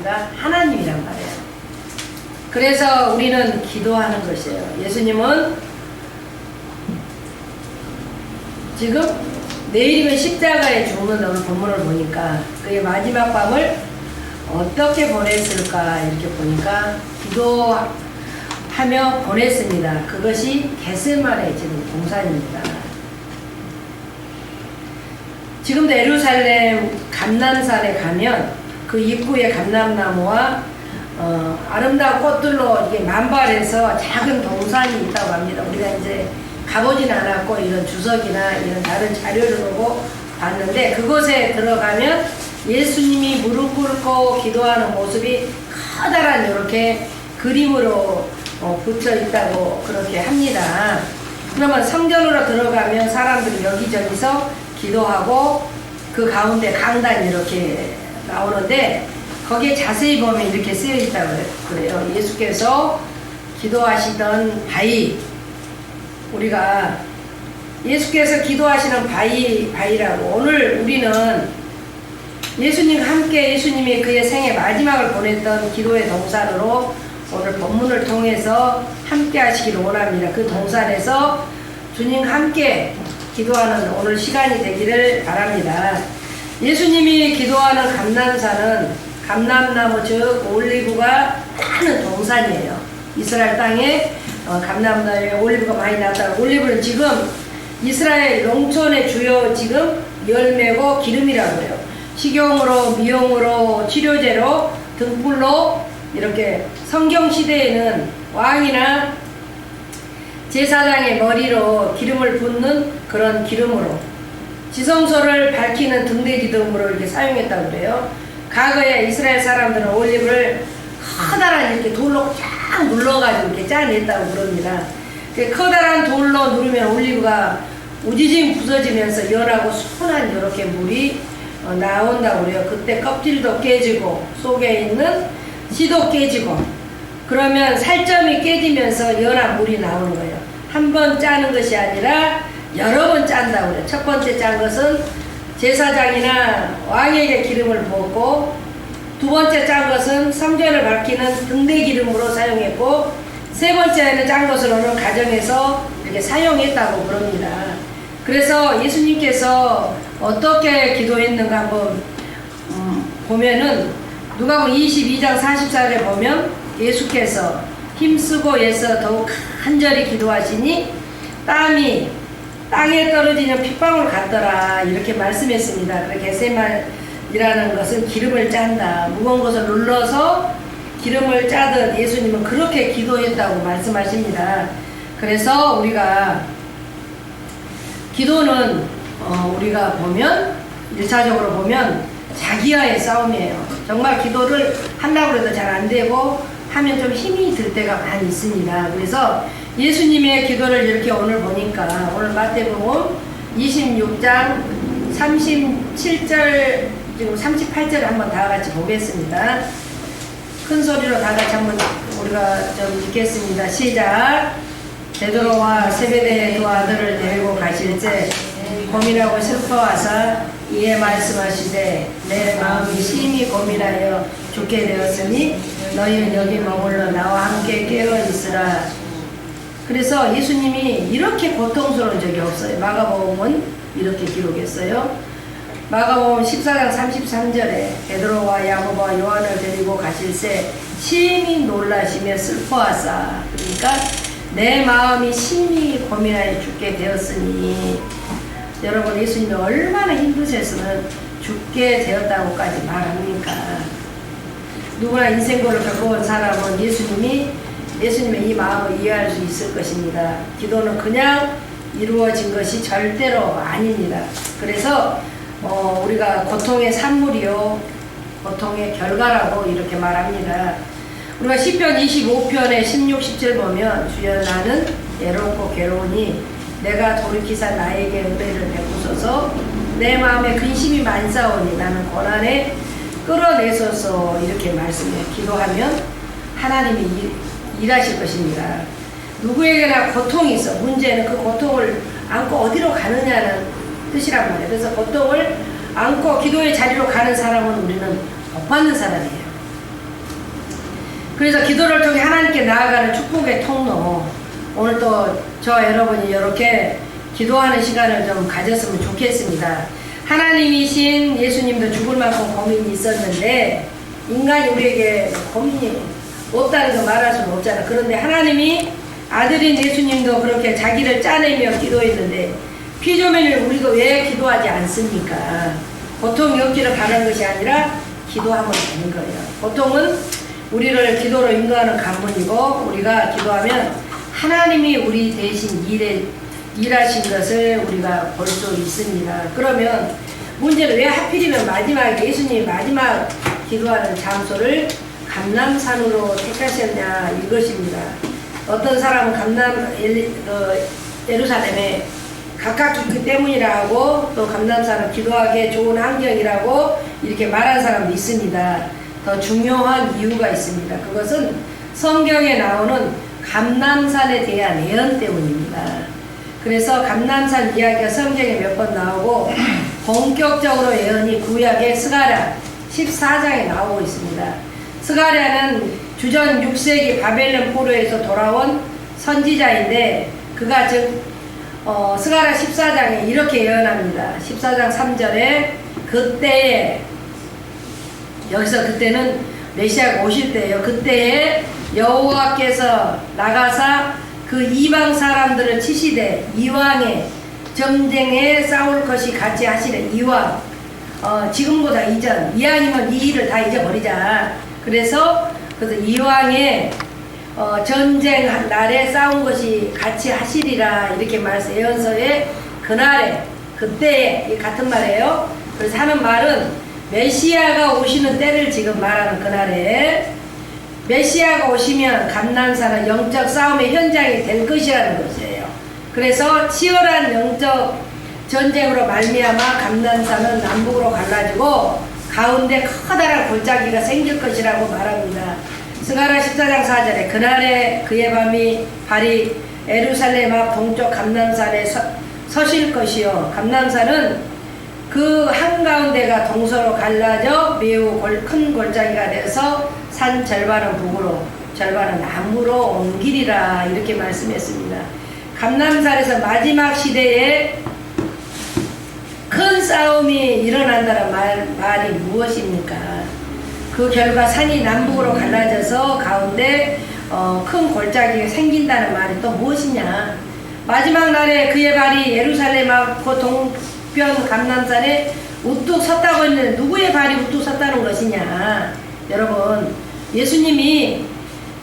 우리가 하나님이란 말이에요. 그래서 우리는 기도하는 것이에요. 예수님은 지금 내일이면 십자가에 죽는 오늘 본문을 보니까 그의 마지막 밤을 어떻게 보냈을까 이렇게 보니까 기도하며 보냈습니다. 그것이 게세만의 지금 동산입니다. 지금도 에루살렘 감남산에 가면 그 입구에 감남나무와 어, 아름다운 꽃들로 이게 만발해서 작은 동산이 있다고 합니다. 우리가 이제 가보진 않았고 이런 주석이나 이런 다른 자료를 보고 봤는데 그곳에 들어가면 예수님이 무릎 꿇고 기도하는 모습이 커다란 이렇게 그림으로 어, 붙여 있다고 그렇게 합니다. 그러면 성전으로 들어가면 사람들이 여기저기서 기도하고 그 가운데 강단이 이렇게 나오는데 거기에 자세히 보면 이렇게 쓰여 있다고 그래요. 예수께서 기도하시던 바위 우리가 예수께서 기도하시는 바위 바위라고 오늘 우리는 예수님과 함께 예수님이 그의 생애 마지막을 보냈던 기도의 동산으로 오늘 본문을 통해서 함께 하시기를 원합니다. 그 동산에서 주님과 함께 기도하는 오늘 시간이 되기를 바랍니다. 예수님이 기도하는 감남산은 감남나무 즉 올리브가 많은 동산이에요. 이스라엘 땅에 어, 감남나무에 올리브가 많이 났다. 올리브는 지금 이스라엘 농촌의 주요 지금 열매고 기름이라고 해요. 식용으로, 미용으로, 치료제로, 등불로 이렇게 성경 시대에는 왕이나 제사장의 머리로 기름을 붓는 그런 기름으로 지성소를 밝히는 등대기 등으로 이렇게 사용했다고 그래요. 과거에 이스라엘 사람들은 올리브를 커다란 이렇게 돌로 쫙 눌러가지고 이렇게 짜냈다고 그럽니다. 그 커다란 돌로 누르면 올리브가 우지징 부서지면서 연하고 순한 이렇게 물이 어, 나온다고 그래요. 그때 껍질도 깨지고 속에 있는 씨도 깨지고 그러면 살점이 깨지면서 연한 물이 나오는 거예요. 한 번 짜는 것이 아니라 여러 번 짠다고 그래요. 첫 번째 짠 것은 제사장이나 왕에게 기름을 부었고 두 번째 짠 것은 성전을 밝히는 등대 기름으로 사용했고 세 번째는 짠 어느 가정에서 이렇게 사용했다고 그럽니다. 그래서 예수님께서 어떻게 기도했는가 한번 음, 보면은 누가복음 22장 44절에 보면 예수께서 힘쓰고 애써 더욱 간절히 기도하시니 땀이 땅에 떨어지는 핏방울 같더라 이렇게 말씀했습니다. 그래 게세만이라는 것은 기름을 짠다. 무거운 것을 눌러서 기름을 짜듯 예수님은 그렇게 기도했다고 말씀하십니다. 그래서 우리가 기도는 어, 우리가 보면 일차적으로 보면 자기와의 싸움이에요. 정말 기도를 하려고 해도 잘 안 되고 하면 좀 힘이 들 때가 많이 있습니다. 그래서 예수님의 기도를 이렇게 오늘 보니까 오늘 마태복음 26장 37절 지금 38절 한번 다 같이 보겠습니다. 큰 소리로 다 같이 한번 우리가 좀 읽겠습니다. 시작. 베드로와 세베대의 두 아들을 데리고 가실 때 고민하고 슬퍼하사 이에 말씀하시되 내 마음이 심히 고민하여 죽게 되었으니 너희는 여기 머물러 나와 함께 깨어 있으라. 그래서 예수님이 이렇게 고통스러운 적이 없어요. 마가복음은 이렇게 기록했어요. 마가복음 14장 33절에 베드로와 야고보와 요한을 데리고 가실새 심히 놀라시며 슬퍼하사 그러니까 내 마음이 심히 고민하여 죽게 되었으니 여러분 예수님이 얼마나 힘드셨으면 죽게 되었다고까지 말합니까? 누구나 인생고를 겪어온 사람은 예수님이 예수님의 이 마음을 이해할 수 있을 것입니다. 기도는 그냥 이루어진 것이 절대로 아닙니다. 그래서 어, 우리가 고통의 산물이요, 고통의 결과라고 이렇게 말합니다. 우리가 시편 25편의 16, 17 보면 주여 나는 외롭고 괴로우니 내가 돌이키사 나에게 은혜를 베푸소서 내 마음에 근심이 많사오니 나는 고난에 끌어내소서 이렇게 말씀해 기도하면 하나님이 일, 일하실 것입니다. 누구에게나 고통이 있어 문제는 그 고통을 안고 어디로 가느냐는 뜻이란 말이에요. 그래서 고통을 안고 기도의 자리로 가는 사람은 우리는 복 받는 사람이에요. 그래서 기도를 통해 하나님께 나아가는 축복의 통로. 오늘 또 저 여러분이 이렇게 기도하는 시간을 좀 가졌으면 좋겠습니다. 하나님이신 예수님도 죽을 만큼 고민이 있었는데 인간이 우리에게 고민이 없다는 거 말할 수는 없잖아. 그런데 하나님이 아들인 예수님도 그렇게 자기를 짜내며 기도했는데 피조면을 우리도 왜 기도하지 않습니까? 보통 영기를 바라는 것이 아니라 기도하면 되는 거예요. 보통은 우리를 기도로 인도하는 간문이고 우리가 기도하면 하나님이 우리 대신 일해, 일하신 것을 우리가 볼 수 있습니다. 그러면 문제는 왜 하필이면 마지막에 예수님이 마지막 기도하는 장소를 감남산으로 택하셨냐 이것입니다. 어떤 사람은 감남 엘- 어, 예루살렘에 가깝기 그 때문이라고 또 감남산은 기도하기에 좋은 환경이라고 이렇게 말한 사람도 있습니다. 더 중요한 이유가 있습니다. 그것은 성경에 나오는 감남산에 대한 예언 때문입니다. 그래서 감남산 이야기가 성경에 몇 번 나오고 본격적으로 예언이 구약의 스가랴 14장에 나오고 있습니다. 스가랴는 주전 6세기 바벨론 포로에서 돌아온 선지자인데 그가 즉 어, 스가랴 14장에 이렇게 예언합니다. 14장 3절에 그때에 여기서 그때는 메시아가 오실 때예요. 그때에 여호와께서 나가사 그 이방 사람들을 치시되 이왕에 전쟁에 싸울 것이 같이 하시는 이왕 어, 지금보다 이전 이왕이면 이 일을 다 잊어버리자. 그래서 그래서 이왕에 어, 전쟁 날에 싸운 것이 같이 하시리라 이렇게 말해서 예언서에 그날에 그때에 이 같은 말이에요. 그래서 하는 말은 메시아가 오시는 때를 지금 말하는 그날에 메시아가 오시면 감난산은 영적 싸움의 현장이 될 것이라는 것이에요. 그래서 치열한 영적 전쟁으로 말미암아 감난산은 남북으로 갈라지고 가운데 커다란 골짜기가 생길 것이라고 말합니다. 스가라 14장 4절에 그날에 그의 밤이 발이 에루살렘 앞 동쪽 감남산에 서, 서실 것이요 감남산은 그 한가운데가 동서로 갈라져 매우 골, 큰 골짜기가 돼서 산 절반은 북으로 절반은 남으로 옮기리라 이렇게 말씀했습니다. 감남산에서 마지막 시대에 큰 싸움이 일어난다는 말, 말이 무엇입니까? 그 결과 산이 남북으로 갈라져서 가운데 어, 큰 골짜기가 생긴다는 말이 또 무엇이냐? 마지막 날에 그의 발이 예루살렘 앞그 동편 감남산에 우뚝 섰다고 했는데 누구의 발이 우뚝 섰다는 것이냐? 여러분 예수님이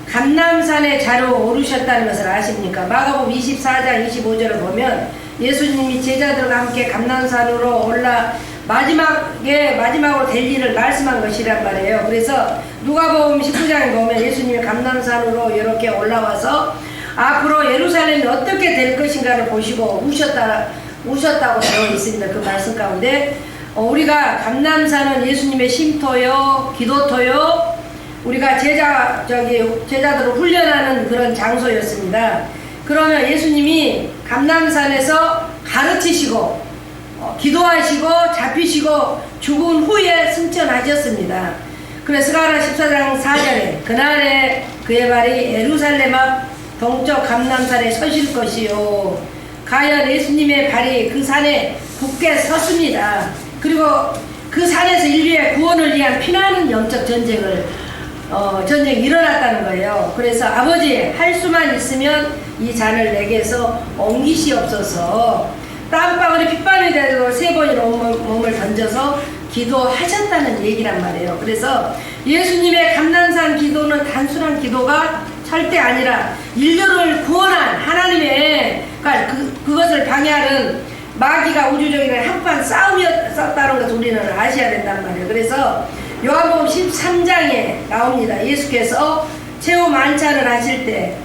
감남산에 자로 오르셨다는 것을 아십니까? 마가복음 24장 25절을 보면 예수님이 제자들과 함께 감남산으로 올라 마지막에 마지막으로 될 일을 말씀한 것이란 말이에요. 그래서 누가복음 19장에 보면 예수님이 감남산으로 이렇게 올라와서 앞으로 예루살렘이 어떻게 될 것인가를 보시고 우셨다 우셨다고 되어 있습니다. 그 말씀 가운데 어, 우리가 감남산은 예수님의 쉼터요, 기도터요, 우리가 제자 저기 제자들을 훈련하는 그런 장소였습니다. 그러면 예수님이 감남산에서 가르치시고 어, 기도하시고 잡히시고 죽은 후에 승천하셨습니다. 그래서 스가라 14장 4절에 그날에 그의 발이 예루살렘 앞 동쪽 감남산에 서실 것이요 가연 예수님의 발이 그 산에 굳게 섰습니다. 그리고 그 산에서 인류의 구원을 위한 피나는 영적 전쟁을 어, 전쟁이 일어났다는 거예요. 그래서 아버지 할 수만 있으면 이 잔을 내게서 옮기시옵소서. 땀방울이 핏방울이 되고 세 번이나 몸을, 던져서 기도하셨다는 얘기란 말이에요. 그래서 예수님의 감난산 기도는 단순한 기도가 절대 아니라 인류를 구원한 하나님의 그러니까 그, 그것을 방해하는 마귀가 우주적인 한판 싸움이었다는 것을 우리는 아셔야 된단 말이에요. 그래서 요한복음 13장에 나옵니다. 예수께서 최후 만찬을 하실 때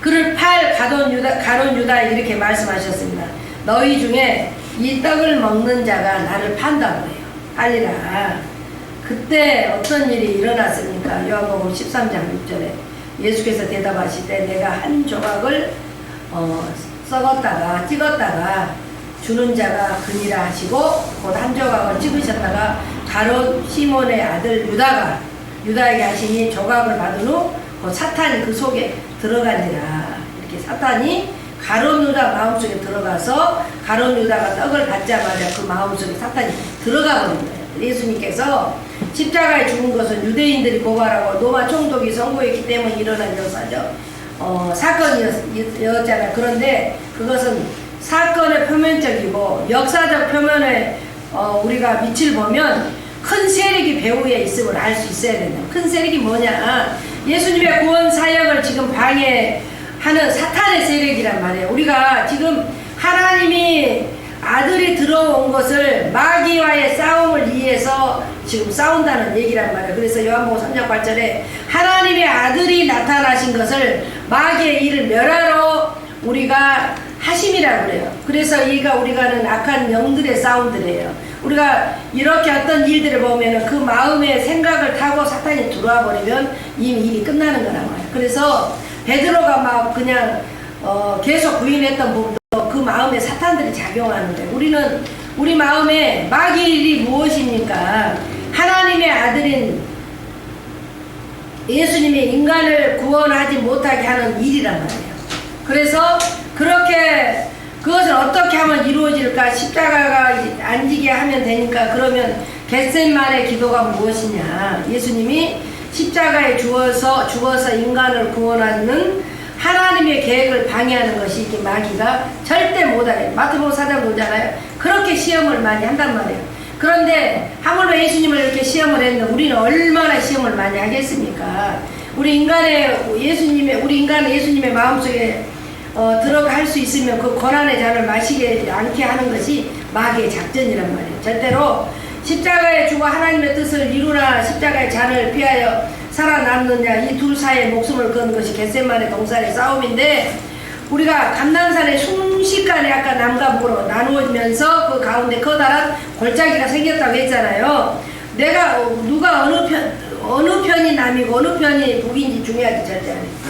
그를 팔 가돈 유다 가론 유다 이렇게 말씀하셨습니다. 너희 중에 이 떡을 먹는 자가 나를 판다고 해요. 알리라. 그때 어떤 일이 일어났습니까? 요한복음 13장 6절에 예수께서 대답하실 때 내가 한 조각을 어, 썩었다가 찍었다가 주는 자가 그니라 하시고 곧 한 조각을 찍으셨다가 가롯 시몬의 아들 유다가 유다에게 하시니 조각을 받은 후 그 사탄이 그 속에 들어간지라 이렇게 사탄이 가론 유다 마음속에 들어가서 가론 유다가 떡을 받자마자 그 마음속에 사탄이 들어가 버린 거예요. 예수님께서 십자가에 죽은 것은 유대인들이 고발하고 로마 총독이 선고했기 때문에 일어난 역사죠. 어, 사건이었잖아요. 그런데 그것은 사건의 표면적이고 역사적 표면에 어, 우리가 밑을 보면 큰 세력이 배후에 있음을 알 수 있어야 된다. 큰 세력이 뭐냐? 예수님의 구원 사역을 지금 방해하는 사탄의 세력이란 말이에요. 우리가 지금 하나님이 아들이 들어온 것을 마귀와의 싸움을 위해서 지금 싸운다는 얘기란 말이에요. 그래서 요한복음 3장 8절에 하나님의 아들이 나타나신 것을 마귀의 일을 멸하러 우리가 하심이라고 그래요. 그래서 이가 우리가 하는 악한 영들의 싸움들이에요. 우리가 이렇게 어떤 일들을 보면 그 마음의 생각을 타고 사탄이 들어와 버리면 이미 일이 끝나는 거란 말이에요. 그래서 베드로가 막 그냥 어 계속 부인했던 부분도 그 마음에 사탄들이 작용하는데 우리는 우리 마음에 마귀일이 무엇입니까? 하나님의 아들인 예수님이 인간을 구원하지 못하게 하는 일이란 말이에요. 그래서 그렇게 그것을 어떻게 하면 이루어질까? 십자가가 안 지게 하면 되니까 그러면 겟셋만의 기도가 무엇이냐? 예수님이 십자가에 죽어서 죽어서 인간을 구원하는 하나님의 계획을 방해하는 것이 이게 마귀가 절대 못하게 마태복음 사장 보잖아요? 그렇게 시험을 많이 한단 말이에요. 그런데 하물며 예수님을 이렇게 시험을 했는데 우리는 얼마나 시험을 많이 하겠습니까? 우리 인간의 예수님의 우리 인간의 예수님의 마음속에 어, 들어가 할수 있으면 그 고난의 잔을 마시게 않게 하는 것이 마귀의 작전이란 말이에요. 절대로 십자가에 죽어 하나님의 뜻을 이루나 십자가의 잔을 피하여 살아남느냐 이 둘 사이에 목숨을 건 것이 겟셋만의 동산의 싸움인데 우리가 감난산의 순식간에 아까 남과 북으로 나누어지면서 그 가운데 커다란 골짜기가 생겼다고 했잖아요. 내가 어, 누가 어느 편 어느 편이 남이고 어느 편이 북인지 중요하지 절대 아니에요.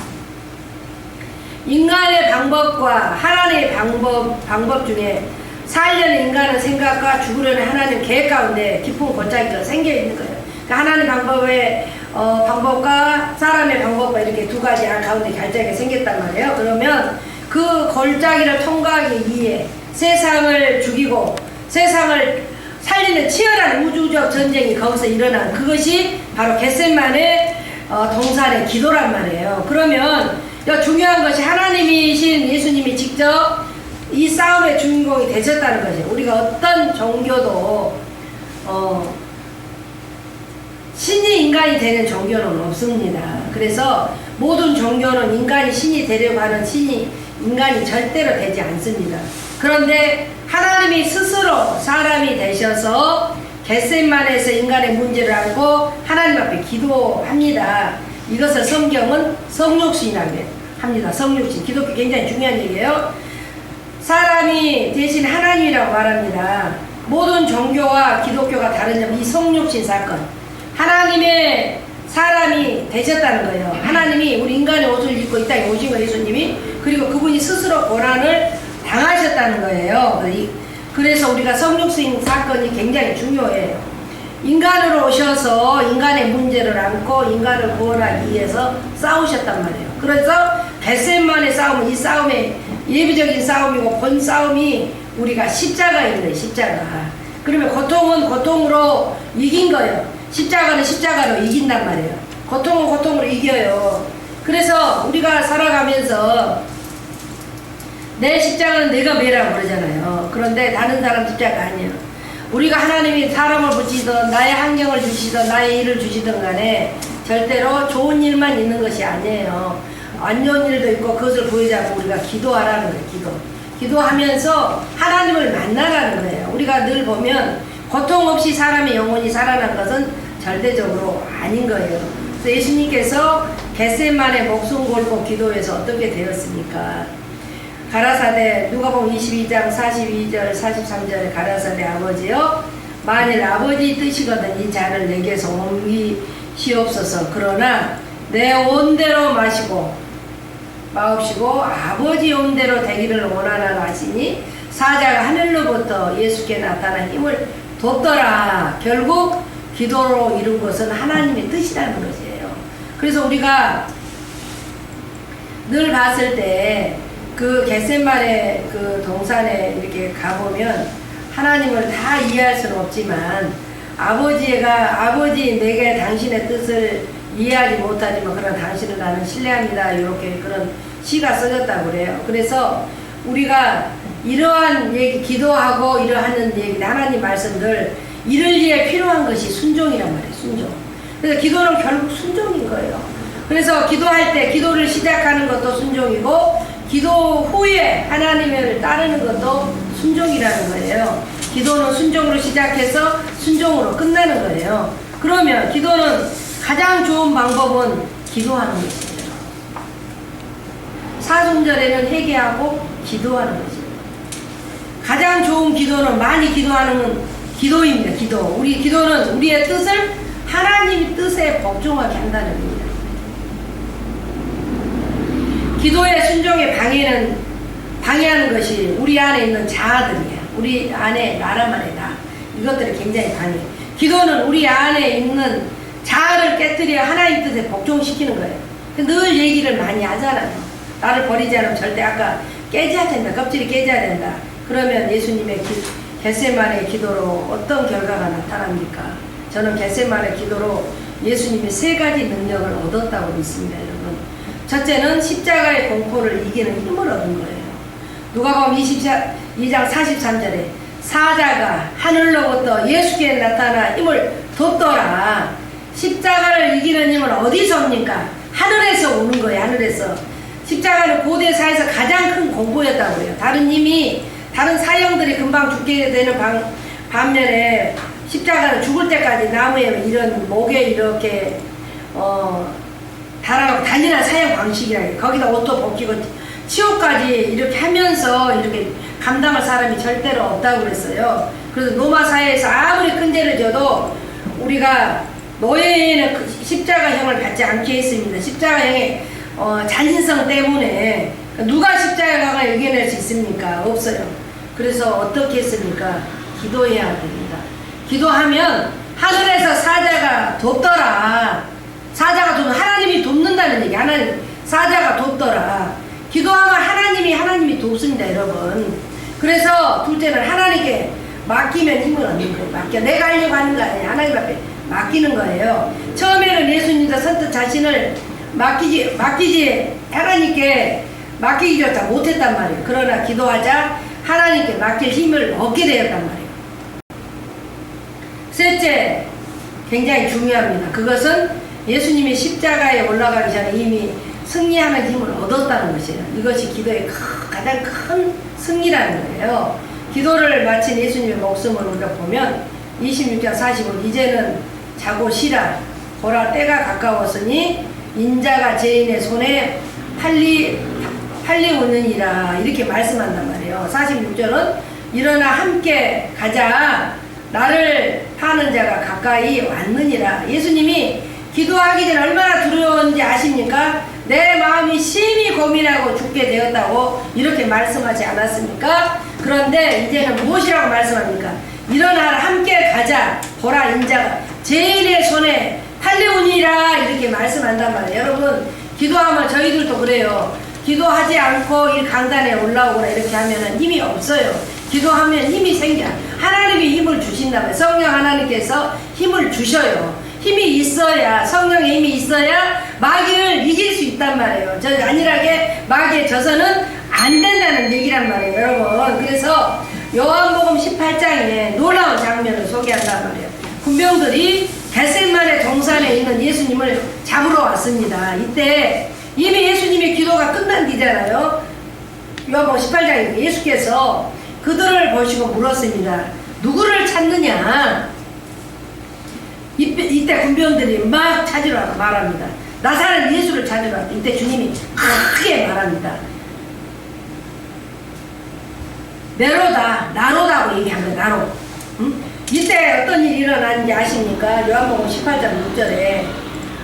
인간의 방법과 하나님의 방법, 방법 중에 살려는 인간의 생각과 죽으려는 하나님 계획 가운데 깊은 골짜기가 생겨 있는 거예요. 그러니까 하나님 방법의 어, 방법과 사람의 방법과 이렇게 두 가지 가운데 골짜기가 생겼단 말이에요. 그러면 그 골짜기를 통과하기 위해 세상을 죽이고 세상을 살리는 치열한 우주적 전쟁이 거기서 일어난 그것이 바로 겟셋만의 어, 동산의 기도란 말이에요. 그러면 여 중요한 것이 하나님이신 예수님이 직접 이 싸움의 주인공이 되셨다는 거죠. 우리가 어떤 종교도 어, 신이 인간이 되는 종교는 없습니다. 그래서 모든 종교는 인간이 신이 되려고 하는 신이 인간이 절대로 되지 않습니다. 그런데 하나님이 스스로 사람이 되셔서 겟셋만에서 인간의 문제를 알고 하나님 앞에 기도합니다. 이것을 성경은 성육신이라고 합니다. 성육신. 기독교 굉장히 중요한 얘기예요. 사람이 대신 하나님이라고 말합니다. 모든 종교와 기독교가 다른 점이 성육신 사건. 하나님의 사람이 되셨다는 거예요. 하나님이 우리 인간의 옷을 입고 이 땅에 오신 거예요, 예수님이. 그리고 그분이 스스로 고난을 당하셨다는 거예요. 그래서 우리가 성육신 사건이 굉장히 중요해요. 인간으로 오셔서 인간의 문제를 안고 인간을 구원하기 위해서 싸우셨단 말이에요. 그래서 겟셋만의 싸움은 이 싸움의 예비적인 싸움이고 본 싸움이 우리가 십자가인 거예요. 십자가. 그러면 고통은 고통으로 이긴 거예요. 십자가는 십자가로 이긴단 말이에요. 고통은 고통으로 이겨요. 그래서 우리가 살아가면서 내 십자가는 내가 매라고 그러잖아요. 그런데 다른 사람 십자가 아니에요. 우리가 하나님이 사람을 붙이든 나의 환경을 주시든 나의 일을 주시든 간에 절대로 좋은 일만 있는 것이 아니에요. 안 좋은 일도 있고 그것을 보이지 않고 우리가 기도하라는 거예요. 기도. 기도하면서 하나님을 만나라는 거예요. 우리가 늘 보면 고통 없이 사람의 영혼이 살아난 것은 절대적으로 아닌 거예요. 그래서 예수님께서 겟셋만의 목숨 걸고 기도해서 어떻게 되었습니까? 가라사대 누가복음 22장 42절 43절에 가라사대 아버지여 만일 아버지 뜻이거든 이 잔을 내게서 옮기시옵소서 그러나 내 온대로 마시고 마옵시고 아버지 온대로 되기를 원하나 하시니 사자가 하늘로부터 예수께 나타나 힘을 뒀더라 결국 기도로 이룬 것은 하나님의 뜻이라는 것이에요. 그래서 우리가 늘 봤을 때 그 겟셋만의 그 동산에 이렇게 가보면 하나님을 다 이해할 수는 없지만 아버지가 아버지 내게 당신의 뜻을 이해하지 못하지만 그런 당신을 나는 신뢰합니다 이렇게 그런 시가 써졌다고 그래요. 그래서 우리가 이러한 얘기 기도하고 이러하는 얘기 하나님 말씀들 이를 위해 필요한 것이 순종이란 말이에요. 순종. 그래서 기도는 결국 순종인 거예요. 그래서 기도할 때 기도를 시작하는 것도 순종이고 기도 후에 하나님을 따르는 것도 순종이라는 거예요. 기도는 순종으로 시작해서 순종으로 끝나는 거예요. 그러면 기도는 가장 좋은 방법은 기도하는 것이에요. 사순절에는 회개하고 기도하는 것이에요. 가장 좋은 기도는 많이 기도하는 기도입니다. 기도. 우리 기도는 우리의 뜻을 하나님 뜻에 복종하게 한다는 겁니다. 기도의 순종에 방해는 방해하는 것이 우리 안에 있는 자아들이에요. 우리 안에 나라만의 나 이것들이 굉장히 방해. 기도는 우리 안에 있는 자아를 깨뜨려 하나님 뜻에 복종시키는 거예요. 늘 얘기를 많이 하잖아요. 나를 버리지 않으면 절대 아까 깨져야 된다. 껍질이 깨져야 된다. 그러면 예수님의 기, 겟세만의 기도로 어떤 결과가 나타납니까? 저는 겟세만의 기도로 예수님이 세 가지 능력을 얻었다고 믿습니다, 여러분. 첫째는 십자가의 공포를 이기는 힘을 얻은 거예요. 누가복음 22장 43절에 사자가 하늘로부터 예수께 나타나 힘을 돋더라. 십자가를 이기는 힘은 어디서 옵니까? 하늘에서 오는 거예요. 하늘에서. 십자가는 고대사에서 가장 큰 공포였다고 해요. 다른 힘이 다른 사형들이 금방 죽게 되는 방, 반면에 십자가는 죽을 때까지 나무에 이런 목에 이렇게 어 달아놓고 단일한 사형 방식이라. 거기다 옷도 벗기고 치욕까지 이렇게 하면서 이렇게 감당할 사람이 절대로 없다고 그랬어요. 그래서 로마 사회에서 아무리 큰 죄를 져도 우리가 노예에는 그 십자가형을 받지 않게 했습니다. 십자가형의 어, 잔인성 때문에 누가 십자가가 이겨낼 수 있습니까? 없어요. 그래서 어떻게 했습니까? 기도해야 됩니다. 기도하면 하늘에서 사자가 돕더라. 사자가 돕는 하나님이 돕는다는 얘기. 하나님 사자가 돕더라. 기도하면 하나님이 하나님이 돕습니다, 여러분. 그래서 둘째는 하나님께 맡기면 힘을 얻는 거예요. 맡겨 내가 하려고 하는 거 아니에요. 하나님 앞에 맡기는 거예요. 처음에는 예수님도 선뜻 자신을 맡기지 맡기지 하나님께 맡기기조차 못했단 말이에요. 그러나 기도하자 하나님께 맡길 힘을 얻게 되었단 말이에요. 셋째, 굉장히 중요합니다. 그것은 예수님이 십자가에 올라가기 전에 이미 승리하는 힘을 얻었다는 것이에요. 이것이 기도의 큰- 가장 큰 승리라는 거예요. 기도를 마친 예수님의 목숨을 우리가 보면 26장 45 이제는 자고 쉬라 보라 때가 가까웠으니 인자가 죄인의 손에 팔리 팔리오느니라 이렇게 말씀한단 말이에요. 46절은 일어나 함께 가자 나를 파는 자가 가까이 왔느니라. 예수님이 기도하기 전에 얼마나 두려웠는지 아십니까? 내 마음이 심히 고민하고 죽게 되었다고 이렇게 말씀하지 않았습니까? 그런데 이제는 무엇이라고 말씀합니까? 일어나라 함께 가자 보라 인자가 죄인의 손에 팔려오니라 이렇게 말씀한단 말이에요. 여러분 기도하면 저희들도 그래요. 기도하지 않고 이 강단에 올라오거나 이렇게 하면 힘이 없어요. 기도하면 힘이 생겨. 하나님이 힘을 주신다면 성령 하나님께서 힘을 주셔요. 힘이 있어야 성령의 힘이 있어야 마귀를 이길 수 있단 말이에요. 저 안일하게 마귀에 져서는 안 된다는 얘기란 말이에요, 여러분. 그래서 요한복음 18장에 놀라운 장면을 소개한단 말이에요. 군병들이 겟셋만의 동산에 있는 예수님을 잡으러 왔습니다. 이때 이미 예수님의 기도가 끝난 뒤잖아요. 요한복음 18장에 예수께서 그들을 보시고 물었습니다. 누구를 찾느냐? 이때, 군병들이 막 찾으러 말합니다. 나사렛 예수를 왔다. 이때 주님이 크게 말합니다. 네로다, 나로다고 얘기한 거예요, 나로. 응? 이때 어떤 일이 일어났는지 아십니까? 요한복음 18장 6절에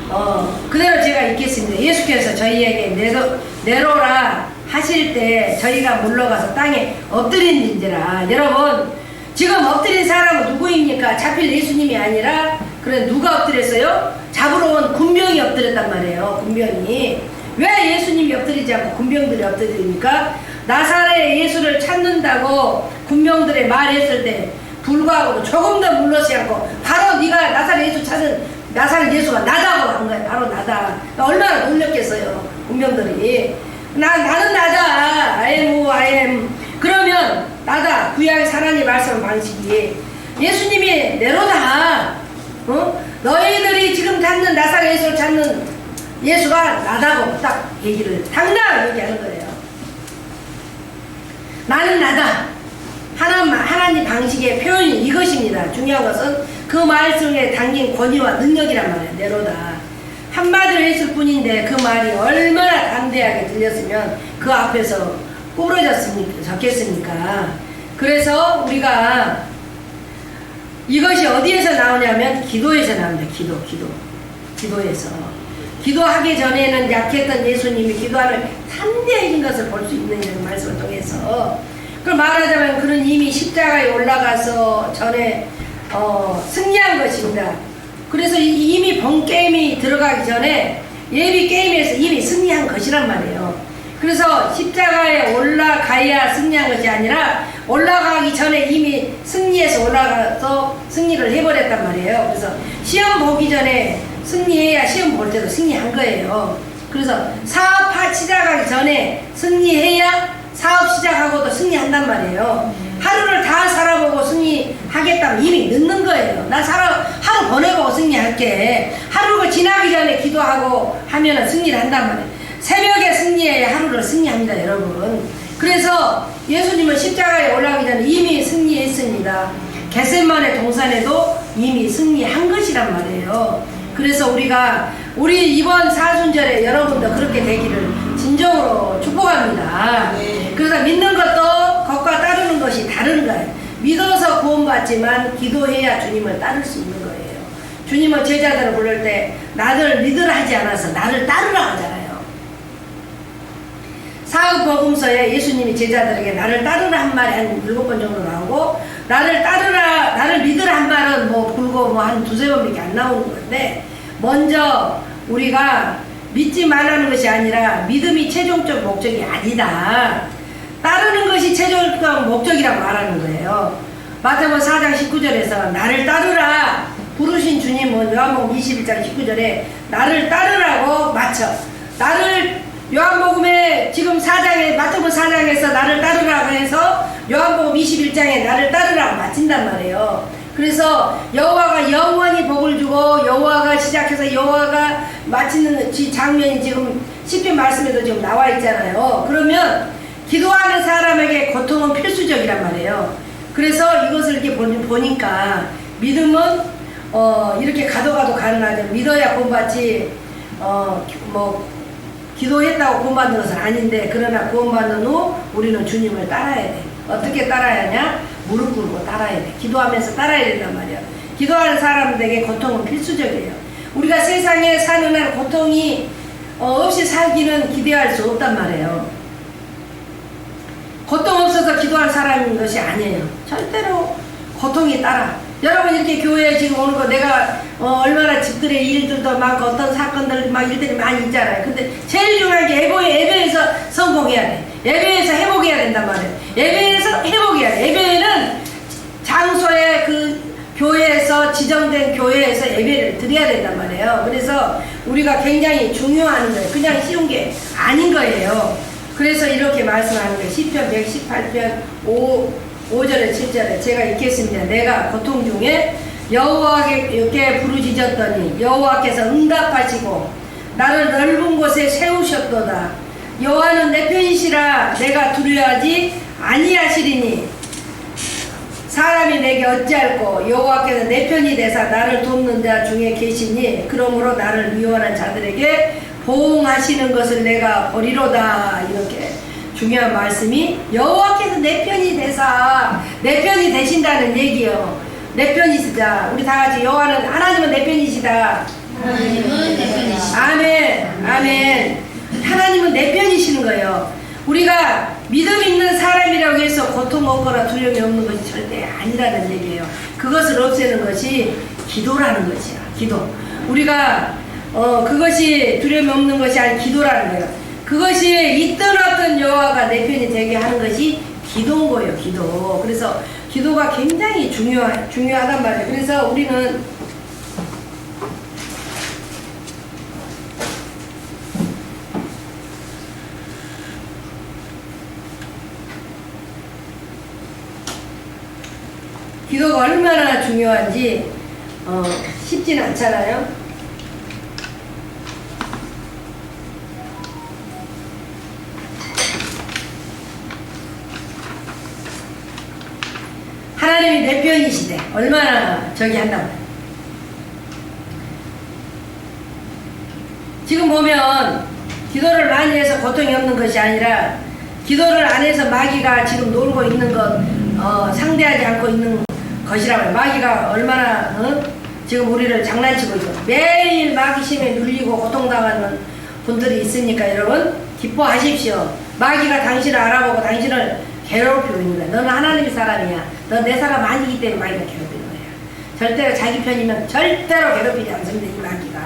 어, 그대로 제가 읽겠습니다. 예수께서 저희에게 네로, 네로라 하실 때 저희가 물러가서 땅에 엎드린지라 여러분 지금 엎드린 사람은 누구입니까? 잡힐 예수님이 아니라 그래 누가 엎드렸어요? 잡으러 온 군병이 엎드렸단 말이에요. 군병이 왜 예수님이 엎드리지 않고 군병들이 엎드립니까? 나사렛 예수를 찾는다고 군병들이 말했을 때 불구하고 조금 더 물러지 않고 바로 네가 나사렛 예수 찾은 나사렛 예수가 나다고 한 거예요. 바로 나다. 얼마나 놀렸겠어요. 군병들이 나 나는 나다. I am I am. 그러면 나다. 구약의 하나님 말씀 방식이 예수님이 내로다. 어? 너희들이 지금 찾는 나사렛 예수를 찾는 예수가 나다고 딱 얘기를 당당하게 얘기하는 거예요. 나는 나다. 하나님, 하나님 방식의 표현이 이것입니다. 중요한 것은 그 말씀에 담긴 권위와 능력이란 말이에요. 내로다. 한마디로 했을 뿐인데 그 말이 얼마나 담대하게 들렸으면 그 앞에서 꾸러졌겠습니까? 그래서 우리가 이것이 어디에서 나오냐면 기도에서 나옵니다. 기도, 기도. 기도에서. 기도하기 전에는 약했던 예수님이 기도하는 담대해진 것을 볼 수 있는 이런 말씀을 통해서 그럼 말하자면 그는 이미 십자가에 올라가서 전에 어, 승리한 것입니다. 그래서 이- 이미 본 게임이 들어가기 전에 예비 게임에서 이미 승리한 것이란 말이에요. 그래서 십자가에 올라가야 승리한 것이 아니라 올라가기 전에 이미 승리해서 올라가서 승리를 해버렸단 말이에요. 그래서 시험 보기 전에 승리해야 시험 볼 때도 승리한 거예요. 그래서 사업 하- 시작하기 전에 승리해야 사업 시작하고도 승리한단 말이에요. 하루를 다 살아보고 승리하겠다면 이미 늦는 거예요. 나 살아, 하루 보내보고 승리할게. 하루가 지나기 전에 기도하고 하면은 승리를 한단 말이에요. 새벽에 승리해야 하루를 승리합니다, 여러분. 그래서 예수님은 십자가에 올라가기 전에 이미 승리했습니다. 겟셋만의 동산에도 이미 승리한 것이란 말이에요. 그래서 우리가 우리 이번 사순절에 여러분도 그렇게 되기를 진정으로 축복합니다. 네. 그래서 믿는 것도 것과 따르는 것이 다른 거예요. 믿어서 구원받지만 기도해야 주님을 따를 수 있는 거예요. 주님은 제자들을 부를 때 나를 믿으라 하지 않아서 나를 따르라 하잖아요. 사업복음서에 예수님이 제자들에게 나를 따르라 한 말이 한 일곱 번 정도 나오고 나를 따르라 나를 믿으라 한 말은 뭐 불고 뭐 한 두세 번밖에 안 나오는 건데 먼저 우리가 믿지 말라는 것이 아니라 믿음이 최종적 목적이 아니다. 따르는 것이 최종적 목적이라고 말하는 거예요. 마태복음 4장 19절에서 나를 따르라 부르신 주님은 요한복음 21장 19절에 나를 따르라고 맞춰 나를 요한복음에 지금 4장에 마태복음 4장에서 나를 따르라고 해서 요한복음 21장에 나를 따르라고 마친단 말이에요. 그래서 여호와가 영원히 복을 주고 여호와가 시작해서 여호와가 마치는 지- 장면이 지금 시편 말씀에도 지금 나와 있잖아요. 그러면 기도하는 사람에게 고통은 필수적이란 말이에요. 그래서 이것을 이렇게 보니- 보니까 믿음은 어 이렇게 가도 가도 가능하죠. 믿어야 구원받지 어뭐 기도했다고 구원받는 것은 아닌데 그러나 구원받는 후 우리는 주님을 따라야 돼. 어떻게 따라야 하냐? 무릎 꿇고 따라야 돼. 기도하면서 따라야 된단 말이야. 기도하는 사람들에게 고통은 필수적이에요. 우리가 세상에 사는 한 고통이 어, 없이 살기는 기대할 수 없단 말이에요. 고통 없어서 기도할 사람인 것이 아니에요. 절대로 고통이 따라. 여러분 이렇게 교회에 지금 오는 거 내가 어, 얼마나 집들의 일들도 많고 어떤 사건들 막 일들이 많이 있잖아요. 근데 제일 중요한 게 예배, 예배에서 성공해야 돼. 예배에서 회복해야 된단 말이에요. 예배에서 회복해야 돼. 예배는 장소에 그 교회에서 지정된 교회에서 예배를 드려야 된단 말이에요. 그래서 우리가 굉장히 중요한 거예요. 그냥 쉬운 게 아닌 거예요. 그래서 이렇게 말씀하는 거예요. 시편 118편 5, 5절에 7절에 제가 읽겠습니다. 내가 고통 중에 여호와께 부르짖었더니 여호와께서 응답하시고 나를 넓은 곳에 세우셨도다. 여호와는 내 편이시라 내가 두려워하지 아니하시리니 사람이 내게 어찌할꼬 여호와께서 내 편이 되사 나를 돕는 자 중에 계시니 그러므로 나를 미워하는 자들에게 보응하시는 것을 내가 보리로다 이렇게 중요한 말씀이 여호와께서 내 편이 되사 내 편이 되신다는 얘기요 내 편이시다 우리 다 같이 여호와는 하나님은 내 편이시다 하나님은 내 편이시다. 아멘, 아멘. 하나님은 내 편이시는 거예요. 우리가 믿음 있는 사람이라고 해서 고통 없거나 두려움이 없는 것이 절대 아니라는 얘기예요. 그것을 없애는 것이 기도라는 것이야. 기도. 우리가 어 그것이 두려움 없는 것이 아니 기도라는 거예요. 그것이 있든 없든 여호와가 내 편이 되게 하는 것이 기도인 거예요. 기도. 그래서 기도가 굉장히 중요하 중요하단 말이에요. 그래서 우리는 기도가 얼마나 중요한지 어, 쉽진 않잖아요. 하나님이 내 편이시대. 얼마나 저기 한다고. 지금 보면 기도를 많이 해서 고통이 없는 것이 아니라 기도를 안 해서 마귀가 지금 놀고 있는 것 어, 상대하지 않고 있는 것이라고요. 마귀가 얼마나 어? 지금 우리를 장난치고 있죠. 매일 마귀 심에 눌리고 고통당하는 분들이 있으니까 여러분 기뻐하십시오. 마귀가 당신을 알아보고 당신을 괴롭히고 있는 거야. 너는 하나님의 사람이야. 너 내 사람 아니기 때문에 마귀가 괴롭히는 거야. 절대로 자기 편이면 절대로 괴롭히지 않습니다. 이 마귀가.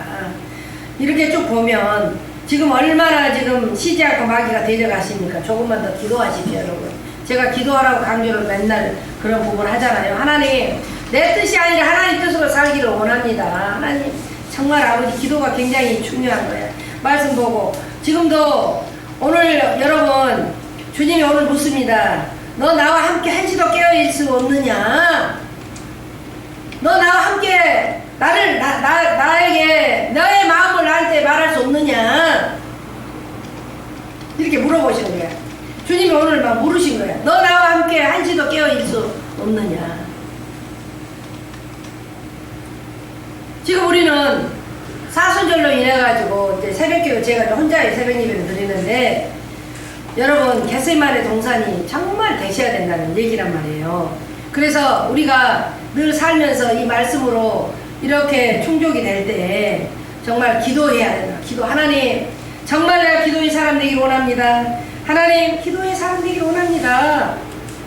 이렇게 쭉 보면 지금 얼마나 지금 쉬지 않고 마귀가 데려가십니까? 조금만 더 기도하십시오, 여러분. 제가 기도하라고 강조를 맨날 그런 부분을 하잖아요. 하나님, 내 뜻이 아니라 하나님 뜻으로 살기를 원합니다. 하나님, 정말 아버지 기도가 굉장히 중요한 거예요. 말씀 보고 지금도 오늘 여러분 주님이 오늘 묻습니다. 너 나와 함께 한시도 깨어있을 수 없느냐? 너 나와 함께 나를 나, 나 나에게 너의 마음을 나한테 말할 수 없느냐? 이렇게 물어보시는 거야. 주님이 오늘 막 물으신 거야. 너 나와 함께 한시도 깨어 있을 수 없느냐? 지금 우리는 사순절로 인해 가지고 이제 새벽기도 제가 혼자 새벽 예배를 드리는데 여러분 겟세만의 동산이 정말 되셔야 된다는 얘기란 말이에요. 그래서 우리가 늘 살면서 이 말씀으로 이렇게 충족이 될 때 정말 기도해야 된다. 기도 하나님 정말 내가 기도의 사람 되길 원합니다. 하나님 기도의 사람 되길 원합니다.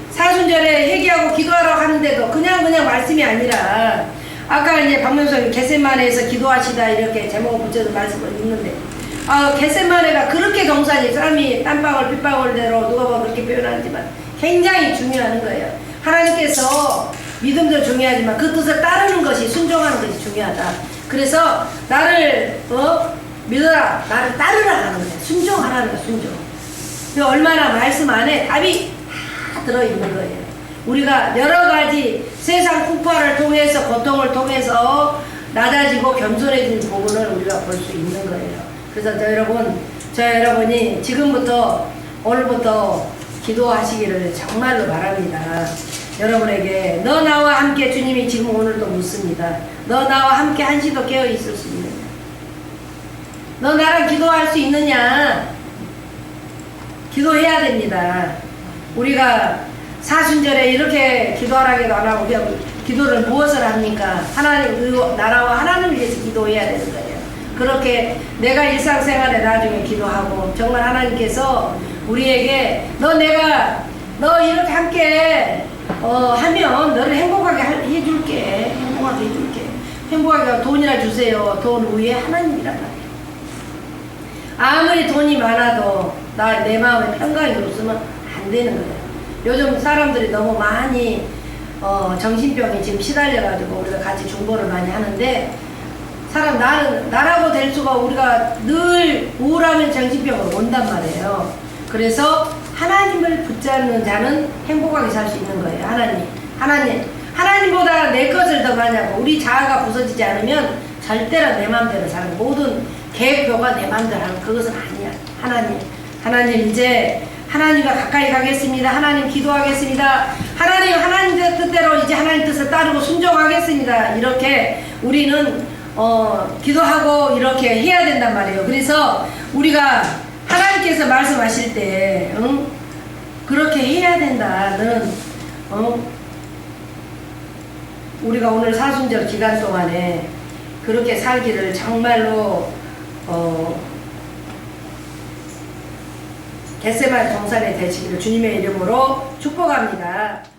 사순절에 회개하고 기도하라고 하는데도 그냥 그냥 말씀이 아니라 아까 이제 박명석이 겟세만에서 기도하시다 이렇게 제목을 붙여서 말씀을 읽는데 아 겟세만에가 그렇게 동산이 사람이 땀방울 빗방울대로 누가 보면 그렇게 표현하지만 굉장히 중요한 거예요. 하나님께서 믿음도 중요하지만 그 뜻을 따르는 것이 순종하는 것이 중요하다. 그래서 나를 어 믿어라 나를 따르라 하는 거예요. 순종하라는 거예요. 순종. 그 얼마나 말씀 안에 답이 다 들어있는 거예요. 우리가 여러 가지 세상 풍파를 통해서 고통을 통해서 낮아지고 겸손해지는 부분을 우리가 볼 수 있는 거예요. 그래서 저 여러분, 저 여러분이 지금부터 오늘부터 기도하시기를 정말로 바랍니다. 여러분에게 너 나와 함께 주님이 지금 오늘도 묻습니다. 너 나와 함께 한시도 깨어 있을 수 있느냐? 너 나랑 기도할 수 있느냐? 기도해야 됩니다. 우리가 사순절에 이렇게 기도하라기도 안 하고 기도를 무엇을 합니까? 하나님 그 나라와 하나님을 위해서 기도해야 되는 거예요. 그렇게 내가 일상생활에 나중에 기도하고 정말 하나님께서 우리에게 너 내가 너 이렇게 함께 어, 하면 너를 행복하게 할- 해줄게 행복하게 해줄게 행복하게 돈이나 주세요 돈 위에 하나님이란 말이에요. 아무리 돈이 많아도 나 내 마음에 평강이 없으면 안 되는 거예요. 요즘 사람들이 너무 많이 어, 정신병이 지금 시달려가지고 우리가 같이 중보를 많이 하는데 사람 나는 나라고 될 수가 우리가 늘 우울하면 정신병으로 온단 말이에요. 그래서 하나님을 붙잡는 자는 행복하게 살 수 있는 거예요. 하나님, 하나님, 하나님보다 내 것을 더 하고 우리 자아가 부서지지 않으면 절대로 내 마음대로 사는 모든 계획표가 내 마음대로 하는 그것은 아니야. 하나님, 하나님 이제 하나님과 가까이 가겠습니다. 하나님 기도하겠습니다. 하나님 하나님 뜻대로 이제 하나님 뜻을 따르고 순종하겠습니다. 이렇게 우리는 어, 기도하고 이렇게 해야 된단 말이에요. 그래서 우리가 하나님께서 말씀하실 때 응? 그렇게 해야 된다. 너는 어? 우리가 오늘 사순절 기간 동안에 그렇게 살기를 정말로 어, 겟세만 정산에 되시기를 주님의 이름으로 축복합니다.